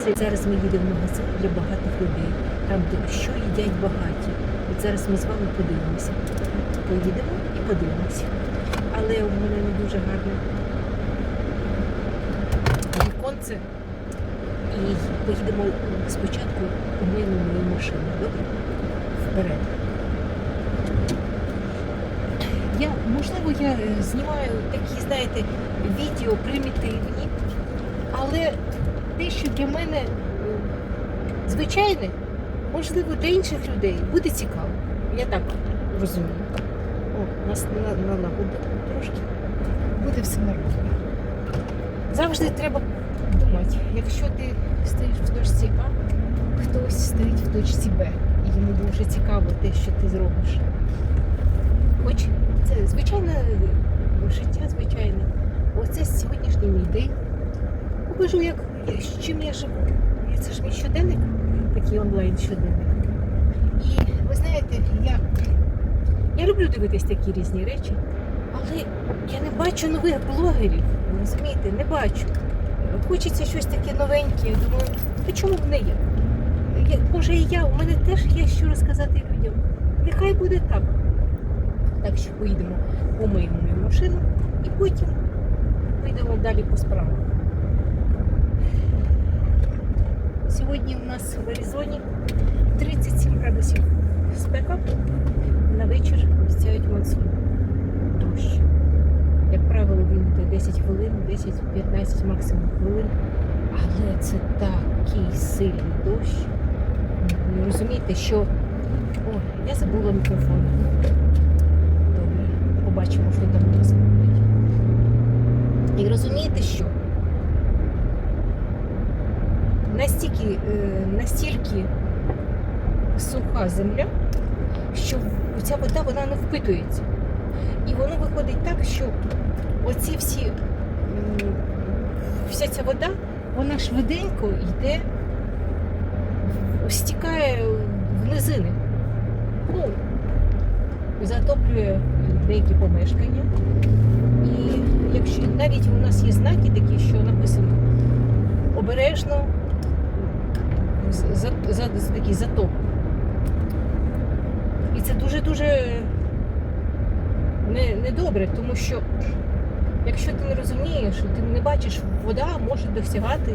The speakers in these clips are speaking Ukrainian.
Зараз ми їдемо в магазин для багатих людей, там, де що їдять багаті. От зараз ми з вами подивимося. Поїдемо і подивимося. Але у мене не дуже гарне віконце. І поїдемо спочатку умиємо мою машину. Добре? Вперед. Я, можливо, я е, знімаю такі, знаєте, відео примітивні, але що для мене е, звичайне, можливо, для інших людей буде цікаво. Я так розумію. О, нас на- налагодили трошки. Буде все нормально. Завжди треба думати, якщо ти стоїш в точці А, хтось стоїть в точці Б. І йому дуже цікаво те, що ти зробиш. Хоч це звичайне життя, звичайне. Оце сьогоднішній мій день. Покажу, як, з чим я живу. І Це ж мій щоденник, такий онлайн щоденник. І ви знаєте, я, я люблю дивитись такі різні речі, але я не бачу нових блогерів. Розумієте, не бачу. Хочеться щось таке новеньке. Я думаю, то чому б не я? Може і я, у мене теж є що розказати людям. Нехай буде так. Так що поїдемо, помиємо мою машину і потім поїдемо далі по справах. Сьогодні у нас в Аризоні 37 градусів спека. На вечір обіцяють монсун. Дощ. Як правило, він йде 10 хвилин, 10-15 максимум хвилин. Але це такий сильний дощ. Ви розумієте, що. О, я забула мікрофон. Добре, побачимо, що там у нас буде. І розумієте, що? Настільки, е, настільки суха земля, що ця вода вона не впитується. І воно виходить так, що оці всі, вся ця вода, вона швиденько йде, стікає в низини. Ну, затоплює деякі помешкання. І якщо навіть у нас є знаки такі, що написано обережно за, за, за, такий затоп. І це дуже-дуже не, недобре, тому що якщо ти не розумієш, ти не бачиш, вода може досягати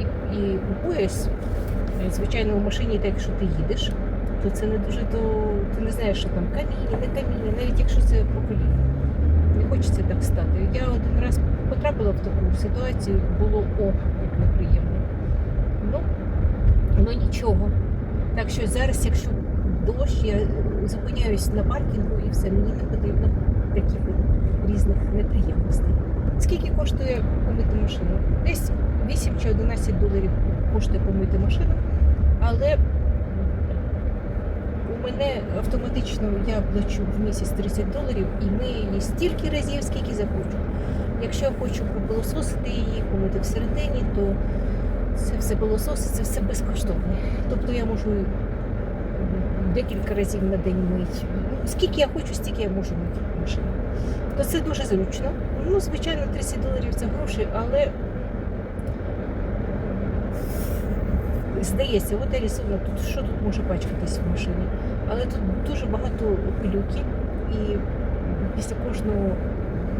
і, і пояс. Е, Звичайно, в машині, так якщо ти їдеш, то це не дуже то ти не знаєш, що там каміння, не каміння, навіть якщо це по коліна. Не хочеться так стати. Я один раз потрапила в таку ситуацію, було о, як неприємно. Ну, ну нічого. Так що зараз, якщо дощ, я зупиняюсь на паркінгу і все, мені не потрібно таких різних неприємностей. Скільки коштує помити машину? Десь 8 чи 11 доларів коштує помити машину, але у мене автоматично я плачу в місяць 30 доларів і ми її стільки разів, скільки захочу. Якщо я хочу пропилососити її, помити всередині, то це все пилососи, це все безкоштовне. Тобто я можу декілька разів на день мити. Ну, Скільки я хочу, стільки я можу мити машину. То це дуже зручно. Ну, звичайно, 30 доларів це гроші, але здається, от Аризона, тут що тут може пачкатись в машині? Але тут дуже багато пилюки і після кожного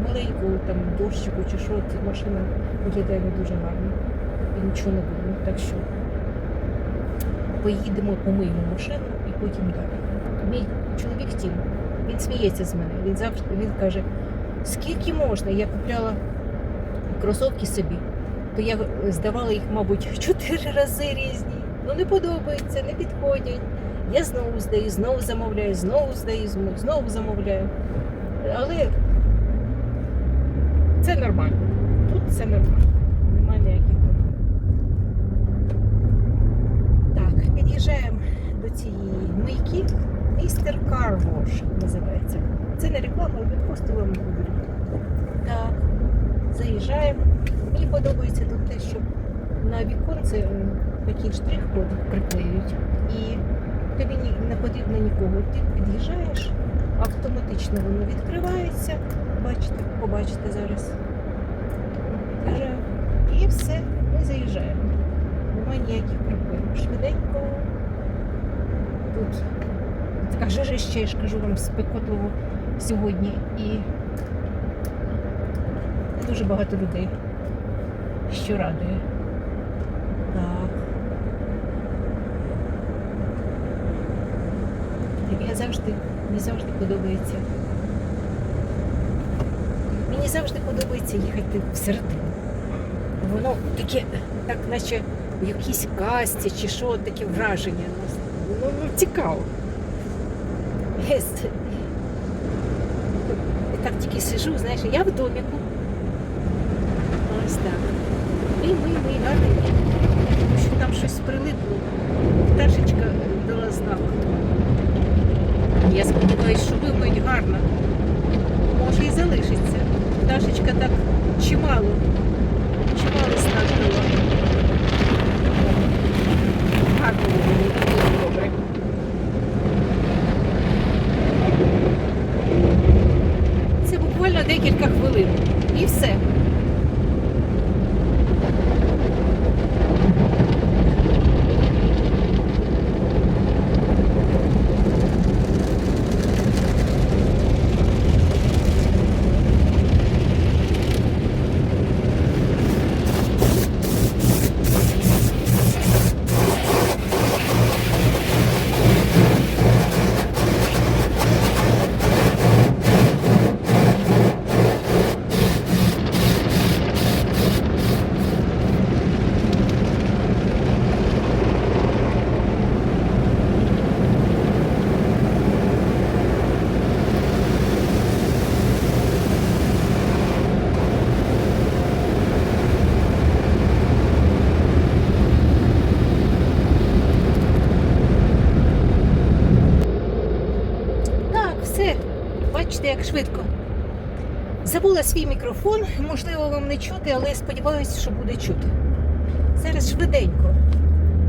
маленького там дощику чи що, машина виглядає не дуже гарно. Нічого не видно. Так що поїдемо, помиємо машину і потім далі. Мій чоловік Тім, він сміється з мене. Він завжди він каже, скільки можна? Я купляла кросовки собі, то я здавала їх, мабуть, чотири рази різні. Ну не подобається, не підходять. Я знову здаю, знову замовляю, знову здаю, знову замовляю. Але це нормально. Тут все нормально. Немає ніяких під'їжджаємо до цієї мийки. Містер Карвош називається. Це не реклама, але просто вам говорю. Так, заїжджаємо. Мені подобається тут те, що на віконце е, такий штрих-код приклеюють. І тобі не потрібно нікого. Ти під'їжджаєш, автоматично воно відкривається. Бачите, побачите зараз. І все, ми заїжджаємо. Немає ніяких проблем. Швиденько. Тут така жарище, я ж кажу вам, спекотливо сьогодні. І дуже багато людей, що радує. Так я завжди, мені завжди подобається. Мені завжди подобається їхати всередину. Воно таке, так наче в якійсь касті чи що, таке враження. Ну, ну цікаво. Єс. Так тільки сижу, знаєш, я в доміку. Ось так. Мій, мій, мій гарний. Тому що там щось прилипло. Пташечка дала знак. Я сподіваюся, що вимиють гарно. Може і залишиться. Пташечка так чимало. Чимало знак дала. Гарно вимили, дуже добре. Це буквально декілька хвилин. І все. Так, все. Бачите, як швидко. Забула свій мікрофон, можливо, вам не чути, але сподіваюся, що буде чути. Зараз швиденько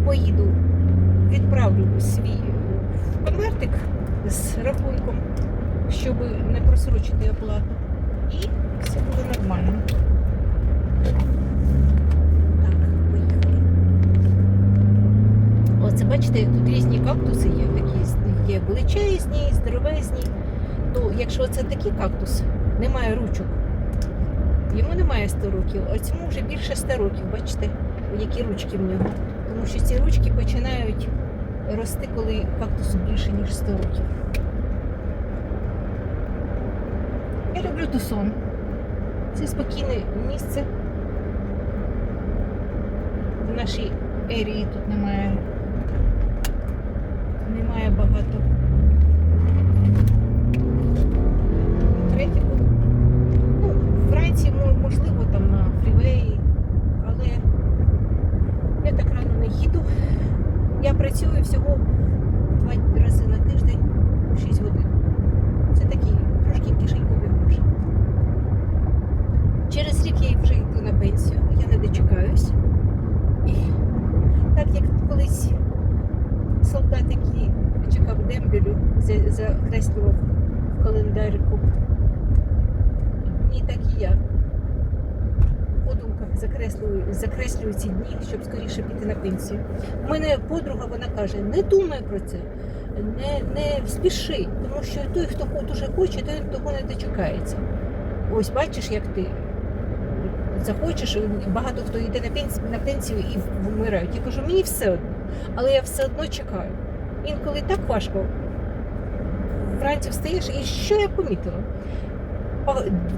поїду, відправлю свій конвертик з рахунком, щоб не просрочити оплату. І все буде нормально. Так, поїхали. Оце бачите, тут різні кактуси є, такі є величезні, здоровезні. То якщо це такий кактус, немає ручок. Йому немає 100 років, а цьому вже більше 100 років, бачите, які ручки в нього. Тому що ці ручки починають рости, коли кактусу більше, ніж 100 років. Я люблю тусон. Це спокійне місце. В нашій ерії тут немає немає багато можливо, там на фрівеї, але я так рано не їду. Я працюю всього два рази на тиждень 6 годин. Це такі трошки кишенькові гроші. Через рік я вже йду на пенсію, я не дочекаюсь. І так як колись солдат, який чекав дембелю, закреслював в календарику. І так і я. Закреслюю, закреслюю ці дні, щоб скоріше піти на пенсію. У мене подруга вона каже: не думай про це, не, не спіши, тому що той, хто дуже хоче, той того не дочекається. Ось бачиш, як ти захочеш, багато хто йде на пенсію, на пенсію і вмирають. Я кажу, мені все одно, але я все одно чекаю. Інколи так важко. Вранці встаєш, і що я помітила?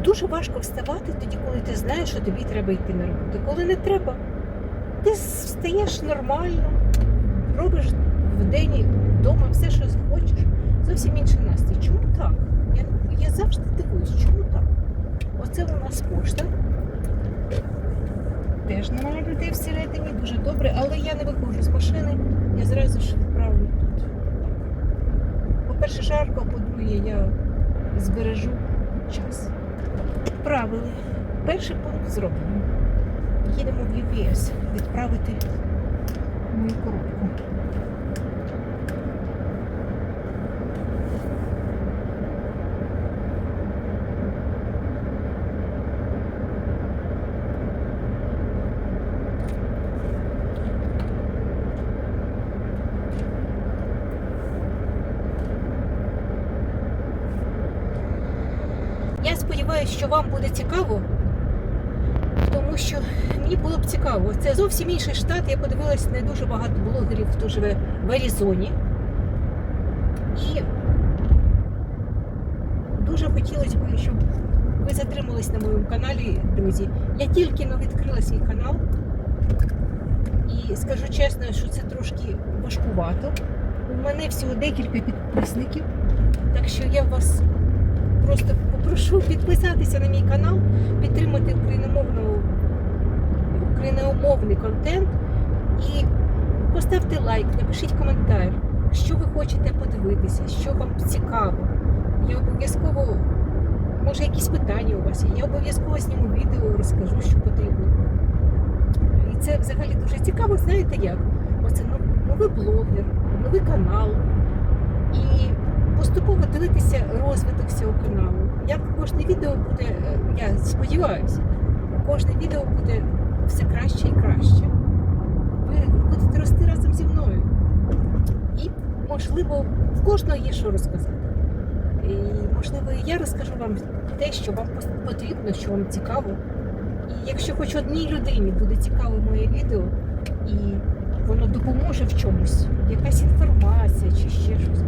Дуже важко вставати тоді, коли ти знаєш, що тобі треба йти на роботу. Коли не треба, ти встаєш нормально, робиш в день вдома все, що хочеш. Зовсім інший настрій. Чому так? Я, я завжди дивуюсь, чому так? Оце у нас пошта. Теж немає людей всередині, дуже добре, але я не виходжу з машини, я зразу ж відправлю тут. По-перше, жарко, по-друге, я збережу час. Правили. Перший пункт зроблено. Їдемо в UPS відправити мою коробку. сподіваюся, що вам буде цікаво, тому що мені було б цікаво. Це зовсім інший штат. Я подивилась не дуже багато блогерів, хто живе в Аризоні. І дуже хотілося б, щоб ви затримались на моєму каналі, друзі. Я тільки но відкрила свій канал. І скажу чесно, що це трошки важкувато. У мене всього декілька підписників. Так що я вас просто попрошу підписатися на мій канал, підтримати україномовну, україномовний контент і поставте лайк, напишіть коментар, що ви хочете подивитися, що вам цікаво. Я обов'язково, може, якісь питання у вас є, я обов'язково зніму відео, розкажу, що потрібно. І це взагалі дуже цікаво, знаєте як? Оце новий блогер, новий канал. І поступово дивитися розвиток цього каналу. Як кожне відео буде, е, я сподіваюся, кожне відео буде все краще і краще. Ви будете рости разом зі мною. І, можливо, в кожного є що розказати. І, можливо, я розкажу вам те, що вам потрібно, що вам цікаво. І якщо хоч одній людині буде цікаво моє відео, і воно допоможе в чомусь, якась інформація чи ще щось,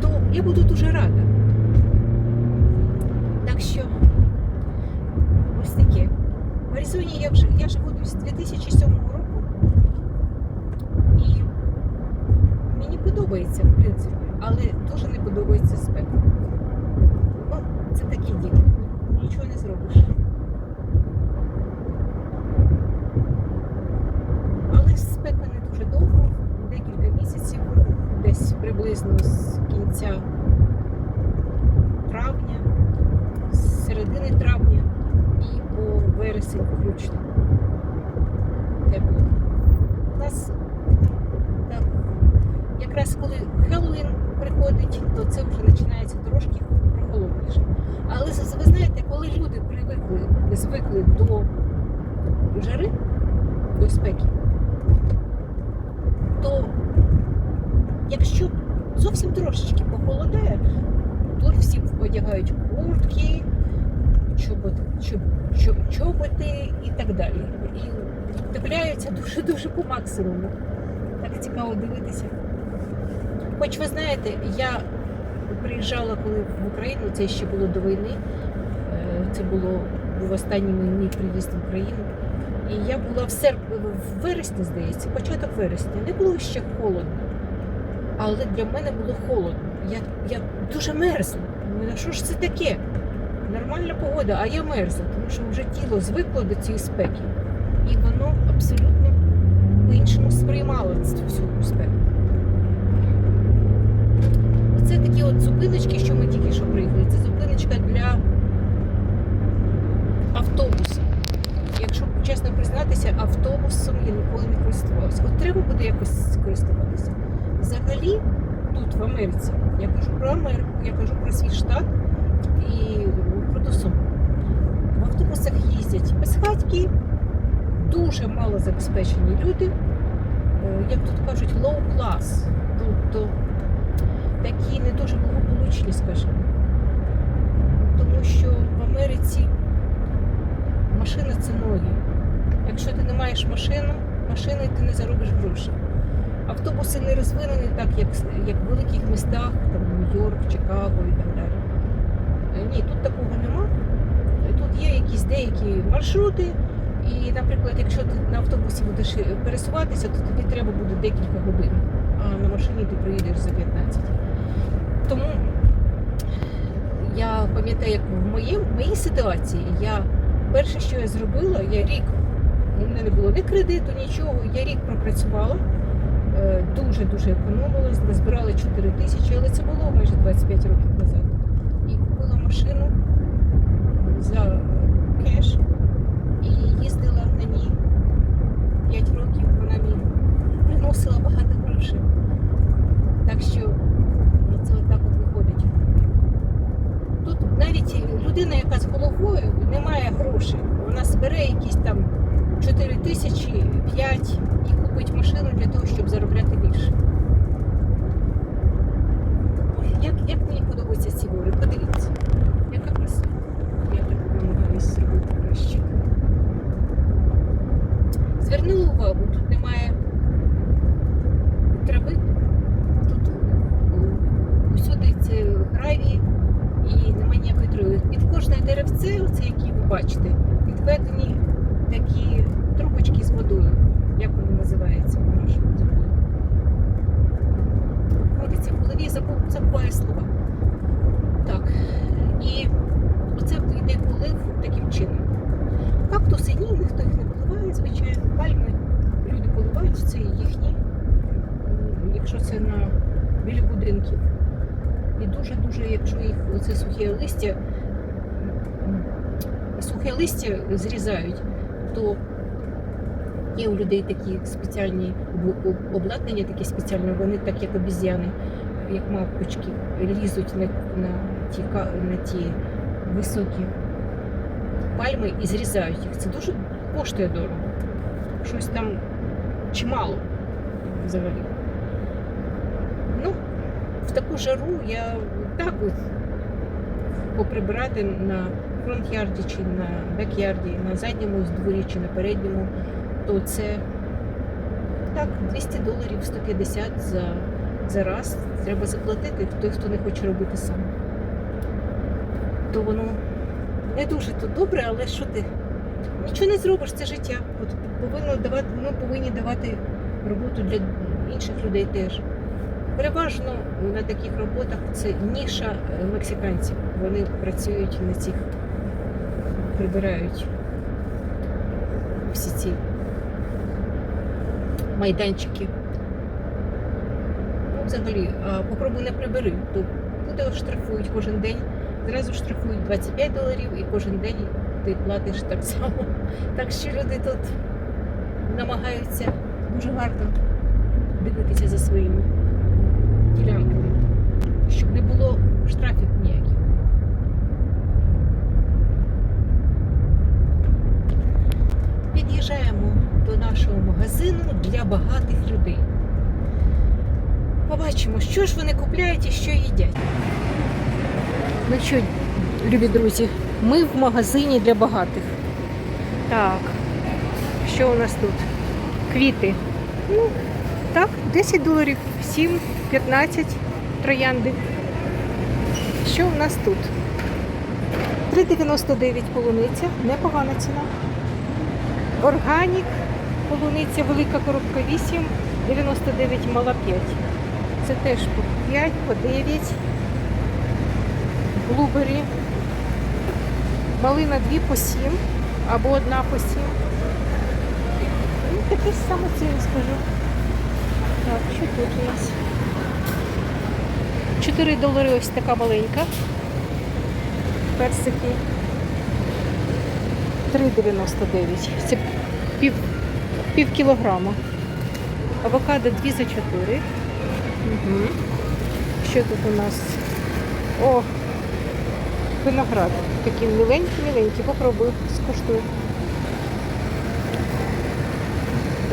то я буду дуже рада. Так що ось. В Аризоні я вже я живу з 2007 року. І мені подобається, в принципі, але дуже не подобається спека. Ну, це таке діло. Нічого не зробиш. Але спека не дуже довго, декілька місяців, десь приблизно з кінця травня, з середини травня і по вересень включно. У нас так, якраз коли Хеллоуін приходить, то це вже починається трошки прохолодніше. Але ви знаєте, коли люди привикли, звикли до жари, до спеки, то якщо зовсім трошечки похолодає, тут всі одягають куртки, чоботи, чоб, чоб, чоботи і так далі. І вдивляються дуже-дуже по максимуму. Так цікаво дивитися. Хоч ви знаєте, я приїжджала коли в Україну, це ще було до війни. Е, Це було був останній мій приїзд в Україну. І я була в серп... в вересні, здається, початок вересня. Не було ще холодно. Але для мене було холодно. Я, я дуже мерзла. Думаю, що ж це таке? Нормальна погода, а я мерзла, тому що вже тіло звикло до цієї спеки. І воно абсолютно по-іншому сприймало цю всю спеку. Це такі от зупиночки, що ми тільки що приїхали. Це зупиночка для автобуса. Якщо чесно признатися, автобусом я ніколи не користувалася. От треба буде якось користуватися. Взагалі, тут, в Америці, я кажу про Америку, я кажу про свій штат і ту В автобусах їздять безхатьки, дуже мало забезпечені люди, е, як тут кажуть, low class. Тобто такі не дуже благополучні, скажімо. Тому що в Америці машина це ноги. Якщо ти не маєш машину, машини ти не заробиш грошей. Автобуси не розвинені так, як, як в великих містах, там Нью-Йорк, Чикаго і так далі. Е, Ні, тут такого нема. Е, Тут є якісь деякі маршрути, і, наприклад, якщо ти на автобусі будеш е, пересуватися, то тобі треба буде декілька годин, а на машині ти приїдеш за 15. Тому я пам'ятаю, як в моїй, в моїй ситуації я перше, що я зробила, я рік, у мене не було ні кредиту, нічого, я рік пропрацювала, дуже-дуже економила, назбирала 4 тисячі, але це було майже 25 років машину за кеш і їздила на ній 5 років, вона мені приносила багато грошей. Так що це отак от виходить. Тут навіть людина, яка з головою не має грошей, вона збере якісь там 4 тисячі, 5 і купить машину для того, щоб заробляти більше як, як мені подобається ці гори, подивіться, яка краса. Я так намагаюся зробити краще. Звернула увагу, тут немає трави, тут усюди ці гравії і немає ніякої трави. Під кожне деревце, оце, які ви бачите, відведені такі трубочки з водою, як вони називаються. по-нашому нашому в голові, забу- забуває слова. Так. І оце йде полив таким чином. Кактуси ні, ніхто їх не поливає, звичайно. Пальми люди поливають, це їхні, якщо це на біля будинків. І дуже-дуже, якщо їх оце сухе листя, сухе листя зрізають, то є у людей такі спеціальні об- об- обладнання, такі спеціальні, вони так як обіз'яни, як мавпочки, лізуть на, на, ті, на ті високі пальми і зрізають їх. Це дуже коштує дорого. Щось там чимало взагалі. Ну, в таку жару я так от поприбирати на фронт-ярді чи на бек-ярді, на задньому дворі чи на передньому, то це так, 200 доларів 150 за, за раз треба заплатити той, хто не хоче робити сам. То воно не дуже то добре, але що ти? Нічого не зробиш, це життя. От повинно давати, ми повинні давати роботу для інших людей теж. Переважно на таких роботах це ніша е, мексиканців. Вони працюють на цих, прибирають всі ці майданчики. Ну, взагалі, попробуй не прибери, то буде штрафують кожен день. Зразу штрафують 25 доларів і кожен день ти платиш так само. Так що люди тут намагаються дуже гарно дивитися за своїми ділянками, щоб не було штрафів ніяких. Під'їжджаємо до нашого магазину для багатих людей. Побачимо, що ж вони купляють і що їдять. Ну що, любі друзі, ми в магазині для багатих. Так, що у нас тут? Квіти. Ну, так, 10 доларів, 7, 15 троянди. Що в нас тут? 3,99 полуниця, непогана ціна. Органік, полуниця, велика коробка 8, 99 мала 5. Це теж по 5, по 9. Блубері. Малина 2 по 7 або одна по 7. Ну, таке ж саме ціни скажу. Так, що тут у нас? 4 долари ось така маленька. Персики. 3,99. Це пів, пів кілограма. Авокадо 2 за 4. Угу. Що тут у нас? О, виноград. Такі миленькі-миленькі. Попробую, скуштую.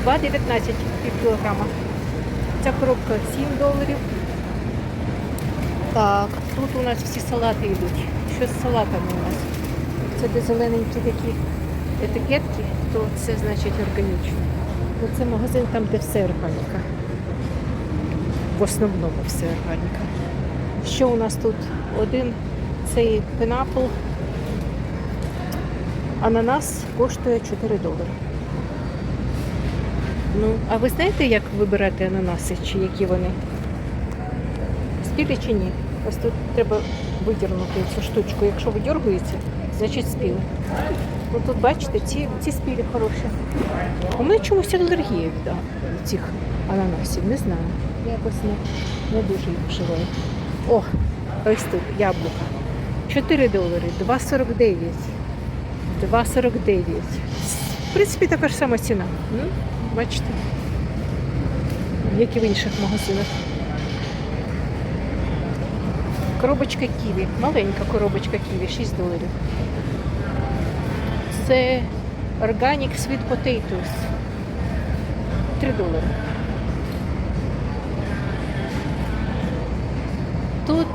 2,19 пів кілограма. Ця коробка 7 доларів. Так, тут у нас всі салати йдуть. Що з салатами у нас? Це де зелененькі такі етикетки, то це значить органічно. Ну, Це магазин там, де все органіка. В основному все органіка. Що у нас тут? Один цей пенапл. Ананас коштує 4 долари. Ну, а ви знаєте, як вибирати ананаси, чи які вони? Спілі чи ні? Ось тут треба видірнути цю штучку. Якщо видергується, значить спіли. Ну тут бачите, ці, ці спілі хороші. У мене чомусь алергія від цих ананасів, не знаю. Я якось не, не дуже їх вживаю. О, ось тут яблука. 4 долари, 2,49. 2,49. В принципі, така ж сама ціна. Ну, бачите? Як і в інших магазинах. Коробочка ківі. Маленька коробочка ківі, 6 доларів. Це Organic Sweet Potatoes. 3 долари. Тут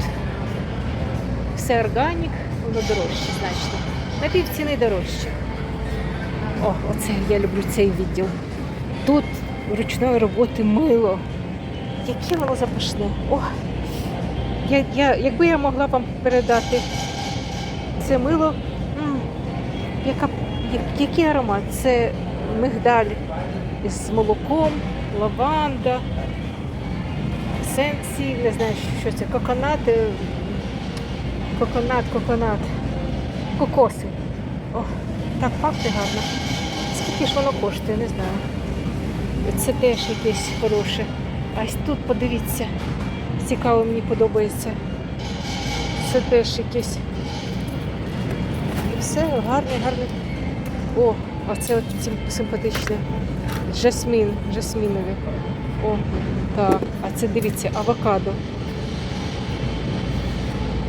все органік, воно дорожче значно. На пів ціни дорожче. О, оце я люблю цей відділ. Тут ручної роботи мило. Яке воно запашне. О, я, я, якби я могла вам передати це мило, м, яка, я- який аромат? Це мигдаль з молоком, лаванда, сенсі, не знаю, що це, коконат, е, коконат, коконат, кокоси. О, так пахне гарно. Скільки ж воно коштує, не знаю. Це теж якесь хороше. А ось тут подивіться. Цікаво, мені подобається. Це теж якесь. І все, гарний, гарний. О, а це от симпатичне. Жасмін, жасмінові. О, так. А це дивіться, авокадо.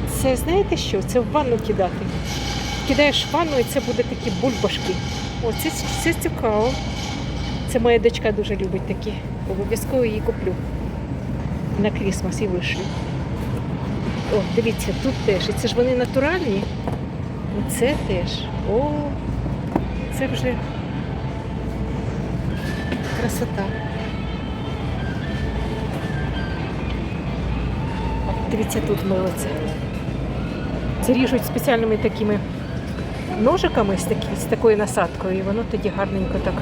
Це знаєте що? Це в ванну кидати. Кидаєш в ванну і це буде такі бульбашки. О, це, це цікаво. Це моя дочка дуже любить такі. Обов'язково її куплю. На Крісмас і вишлю. О, дивіться, тут теж. І це ж вони натуральні. Оце теж. О, це вже красота. Дивіться, тут мило це. Ріжуть спеціальними такими ножиками з, такі, з такою насадкою, і воно тоді гарненько так.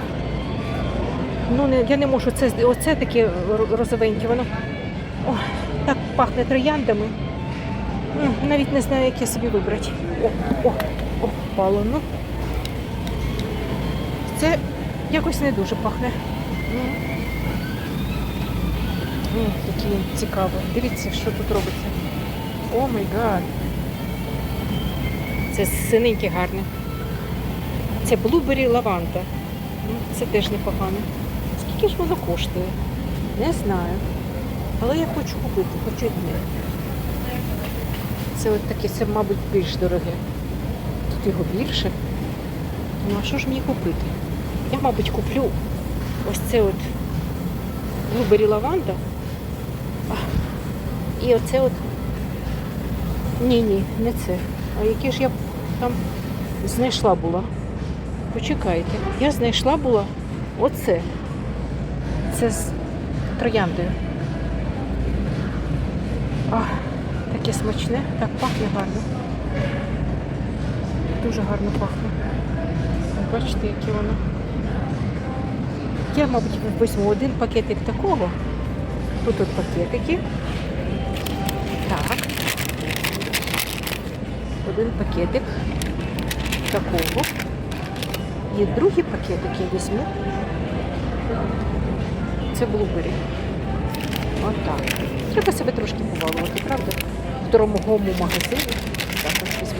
Ну, не, я не можу, це, оце таке розовеньке, воно о, так пахне трояндами. Навіть не знаю, як я собі вибрати. О, о, о, впало. Ну. Це якось не дуже пахне. Ну. Який він. Дивіться, що тут робиться. О май гад. Це синеньке гарне. Це блубері лаванда. Ну, Це теж непогано. Скільки ж воно коштує? Не знаю. Але я хочу купити, хочу одне. Це от таке, це, мабуть, більш дороге. Тут його більше. Ну а що ж мені купити? Я, мабуть, куплю ось це от блубері лаванда. І оце от. Ні, ні, не це. А яке ж я там знайшла була? Почекайте, я знайшла була оце. Це з трояндою. А, таке смачне, так пахне гарно. Дуже гарно пахне. Бачите, яке воно. Я, мабуть, візьму один пакетик такого. Тут от пакетики. Так. Один пакетик такого. І другий пакетик я візьму. Це блубері. Отак. Треба себе трошки побалувати, правда? В дорогому магазині. Так візьму.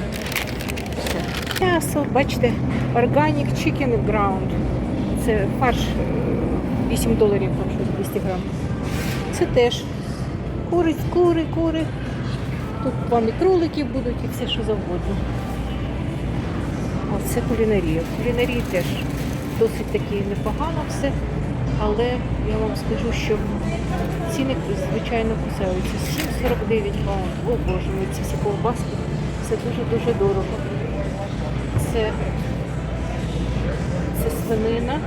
Все. М'ясо, бачите, Organic Chicken Ground. Це фарш е, 8 доларів, там щось 200 грам. Це теж кури, кури, кури. Тут вам і кроликів будуть, і все, що завгодно. А це кулінарія. Кулінарії теж досить таки непогано все, але я вам скажу, що ціни, звичайно, кусаються. 7,49 паунд. О боже ці всі ковбаски. Це дуже-дуже дорого. Це свинина,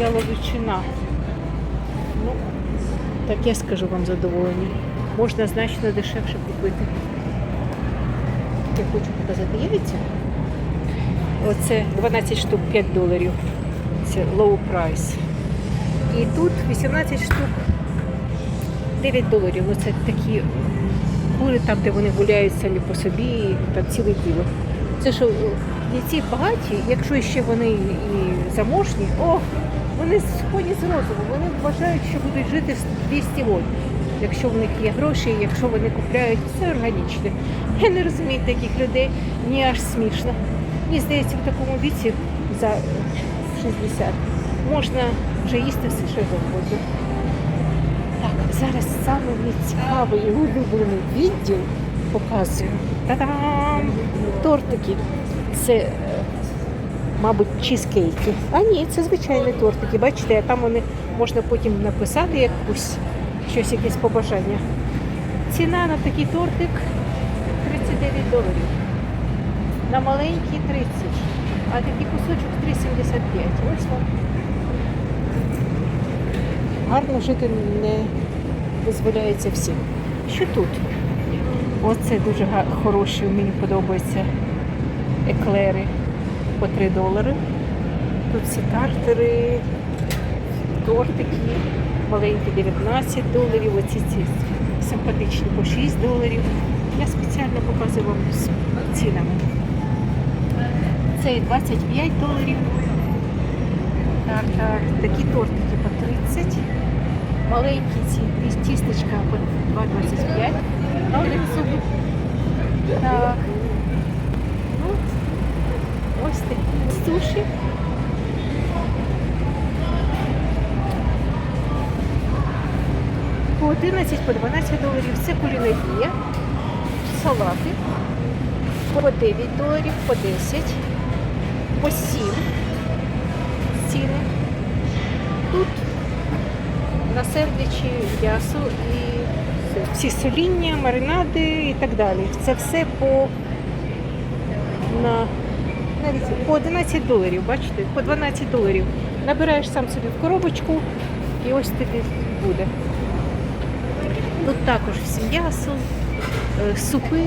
яловичина. Ну, так я скажу вам задоволення. Можна значно дешевше купити. Я хочу показати, явіться. Оце 12 штук 5 доларів. Це low price. І тут 18 штук 9 доларів. Ну це такі кури там, де вони гуляють самі по собі, там ціле діло. Це що ці багаті, якщо ще вони і заможні, о, вони сходять з розуму, вони вважають, що будуть жити 200 років. Якщо в них є гроші, якщо вони купляють все органічне. Я не розумію таких людей, мені аж смішно. Мені здається, в такому віці за 60 можна вже їсти все, що завгодно. Так, зараз саме мені цікавий і улюблений відділ показую. Та-дам! Тортики. Це, е, мабуть, чизкейки. А ні, це звичайні тортики. Бачите, а там вони можна потім написати якусь щось, якесь побажання. Ціна на такий тортик 39 доларів. На маленький 30, а такий кусочок 3,75. Ось вам. гарно жити не дозволяється всім. Що тут? Оце дуже хороші, мені подобаються еклери по 3 долари. Тут всі тартери, тортики, маленькі 19 доларів, оці ці симпатичні по 6 доларів. Я спеціально показую вам з цінами. Це 25 доларів. Так, такі тортики по 30. Маленькі ці тістечка по 2,25. А у них зуби. Так. Ось суші. По 11, по 12 доларів це кулінарія, салати. По 9 доларів, по 10, по 7 ціни. Тут на сендвічі м'ясо і всі соління, маринади і так далі. Це все по на навіть по 11 доларів, бачите, по 12 доларів. Набираєш сам собі в коробочку і ось тобі буде. Тут також всі м'ясо, е, супи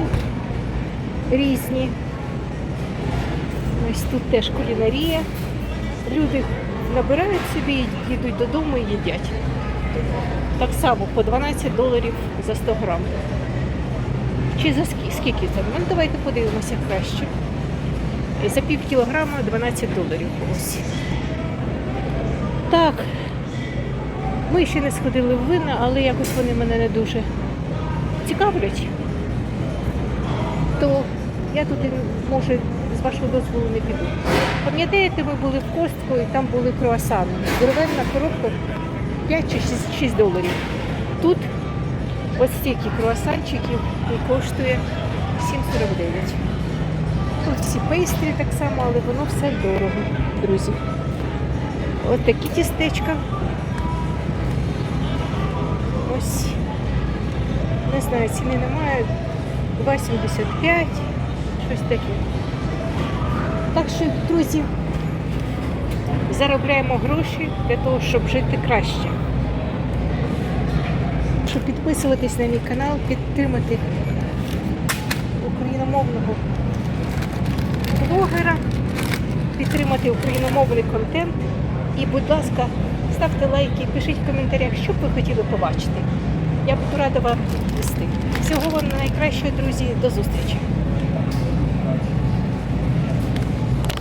різні. Ось тут теж кулінарія. Люди набирають собі, їдуть додому і їдять. Так само по 12 доларів за 100 грам. Чи за скільки, там? Ну, давайте подивимося краще. За пів кілограма 12 доларів. Ось. Так. Ми ще не сходили в вина, але якось вони мене не дуже цікавлять. То я туди, може, з вашого дозволу не піду. Пам'ятаєте, ми були в Костку і там були круасани. Дерев'яна коробка 5 чи 6, 6 доларів. Тут ось стільки круасанчиків і коштує 7,49. Тут всі пейстрі так само, але воно все дорого, друзі. Ось такі тістечка. Ось. Не знаю, ціни немає. 2,75, щось таке. Так що, друзі, заробляємо гроші для того, щоб жити краще. Щоб підписуватись на мій канал, підтримати блогера, підтримати україномовний контент. І, будь ласка, ставте лайки, пишіть в коментарях, що б ви хотіли побачити. Я буду рада вам відповісти. Всього вам найкращого, друзі, до зустрічі!